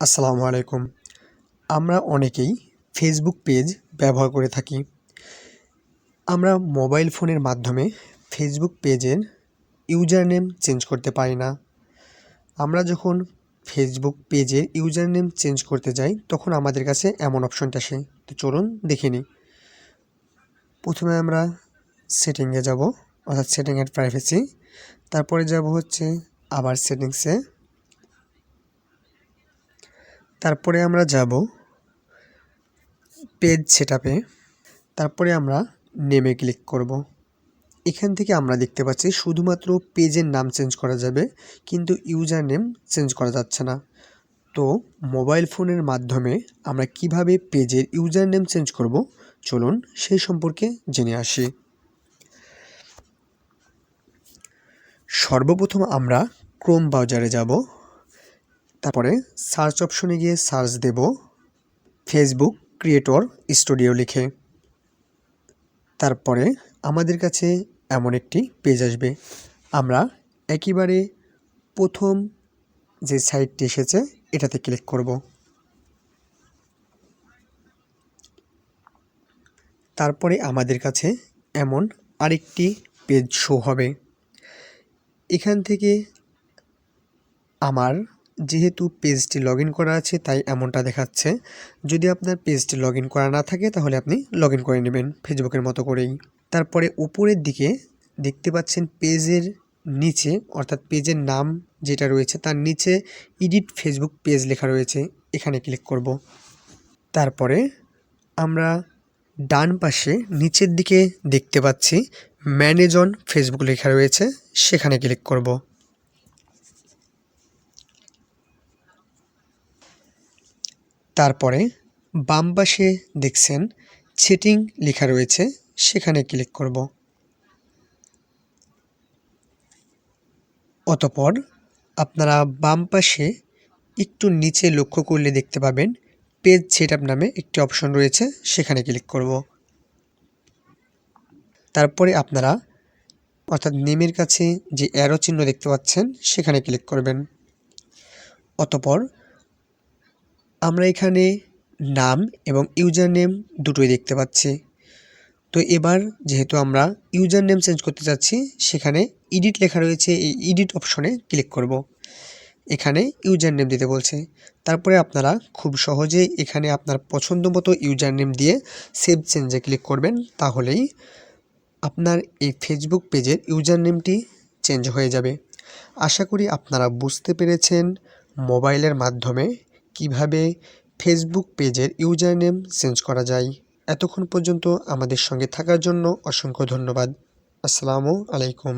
আসসালামু আলাইকুম। আমরা অনেকেই ফেসবুক পেজ ব্যবহার করে থাকি। আমরা মোবাইল ফোনের মাধ্যমে ফেসবুক পেজের ইউজার নেম চেঞ্জ করতে পারি না। আমরা যখন ফেসবুক পেজের ইউজার নেম চেঞ্জ করতে যাই, তখন আমাদের কাছে এমন অপশনটা আসে। তো চলুন দেখে নিই। প্রথমে আমরা সেটিংয়ে যাব, অর্থাৎ সেটিং অ্যান্ড প্রাইভেসি তারপরে যাব হচ্ছে আবার সেটিংসে তারপরে আমরা যাব পেজ সেটআপে তারপরে আমরা নেমে ক্লিক করব। এখান থেকে আমরা দেখতে পাচ্ছি শুধুমাত্র পেজের নাম চেঞ্জ করা যাবে, কিন্তু ইউজার নেম চেঞ্জ করা যাচ্ছে না। তো মোবাইল ফোনের মাধ্যমে আমরা কীভাবে পেজের ইউজার নেম চেঞ্জ করব? চলুন সেই সম্পর্কে জেনে আসি। সর্বপ্রথম আমরা ক্রোম ব্রাউজারে যাব। তারপরে সার্চ অপশনে গিয়ে সার্চ দেব ফেসবুক ক্রিয়েটর স্টুডিও লিখে। তারপরে আমাদের কাছে এমন একটি পেজ আসবে। আমরা একেবারে প্রথম যে সাইটটি এসেছে, এটাতে ক্লিক করব। তারপরে আমাদের কাছে এমন আরেকটি পেজ শো হবে। এখান থেকে আমার যেহেতু পেজটি লগ করা আছে, তাই এমনটা দেখাচ্ছে। যদি আপনার পেজটি লগ করা না থাকে, তাহলে আপনি লগ করে নেবেন ফেসবুকের মতো করেই। তারপরে উপরের দিকে দেখতে পাচ্ছেন পেজের নিচে, অর্থাৎ পেজের নাম যেটা রয়েছে, তার নিচে ইডিট ফেসবুক পেজ লেখা রয়েছে। এখানে ক্লিক করব। তারপরে আমরা ডান পাশে নিচের দিকে দেখতে পাচ্ছি ম্যানেজ অন ফেসবুক লেখা রয়েছে। সেখানে ক্লিক করব। তারপরে বাম পাশে দেখছেন সেটিং লেখা রয়েছে, সেখানে ক্লিক করব। অতপর আপনারা বাম পাশে একটু নিচে লক্ষ্য করলে দেখতে পাবেন পেজ সেট নামে একটি অপশন রয়েছে, সেখানে ক্লিক করব। তারপরে আপনারা অর্থাৎ নেমের কাছে যে অ্যারো চিহ্ন দেখতে পাচ্ছেন, সেখানে ক্লিক করবেন। অতপর আমরা এখানে নাম এবং ইউজার নেম দুটোই দেখতে পাচ্ছি। তো এবার যেহেতু আমরা ইউজার নেম চেঞ্জ করতে চাচ্ছি সেখানে এডিট লেখা রয়েছে, এই এডিট অপশনে ক্লিক করব। এখানে ইউজার নেম দিতে বলছে। তারপরে আপনারা খুব সহজেই এখানে আপনার পছন্দ মতো ইউজার নেম দিয়ে সেভ চেঞ্জে ক্লিক করবেন, তাহলেই আপনার এই ফেসবুক পেজের ইউজার নেমটি চেঞ্জ হয়ে যাবে। আশা করি আপনারা বুঝতে পেরেছেন মোবাইলের মাধ্যমে কীভাবে ফেসবুক পেজের ইউজার নেম চেঞ্জ করা যায়? এতক্ষণ পর্যন্ত আমাদের সঙ্গে থাকার জন্য অসংখ্য ধন্যবাদ। আসসালামু আলাইকুম।